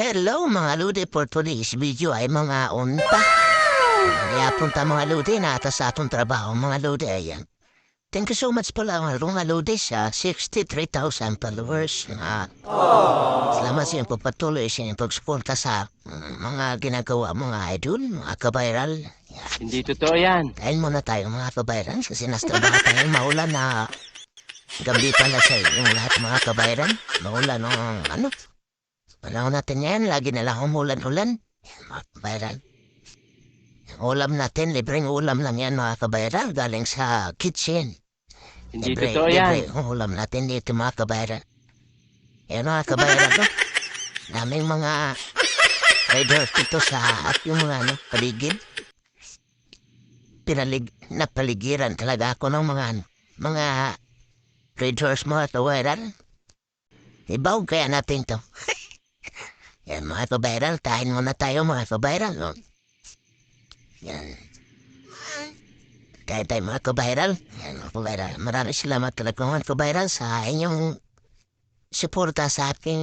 Hello mga ludi for today's video ay mga unta. Kaya punta mga ludi na ata sa atong trabaho mga ludi ayan. Thank you so much pala mga ludi sa 63,000 followers na salamat sa iyong pagpatuloy sa iyong pagsuporta sa mm, mga ginagawa mga idol, mga kabayral. Hindi totoo yan. Kain muna tayo mga kabayran kasi nasa trabaho tayo maulan na gabi pala sa inyong lahat mga kabayran. Maulan no, ano? Panahon natin yan, lagi na lang umulan-ulan. Mga kabayran. Ulam natin, libreng ulam lang yan mga kabayran, galing sa kitchen. Hindi Libre, totoo yan. libre ang ulam natin dito mga kabayran. Yan mga kabayran ko. Daming mga riders dito sa at yung mga ano, paligid pinalig na paligiran talaga ako ng mga ano, mga traders mga tawaran. Ibaw kaya natin to. Yan mga kabayral, tahin muna tayo mga kabayral. No? Yan. Kaya tayo mga kabayral. Yan mga kabayral. Maraming salamat talaga mga kabayral sa inyong suporta sa aking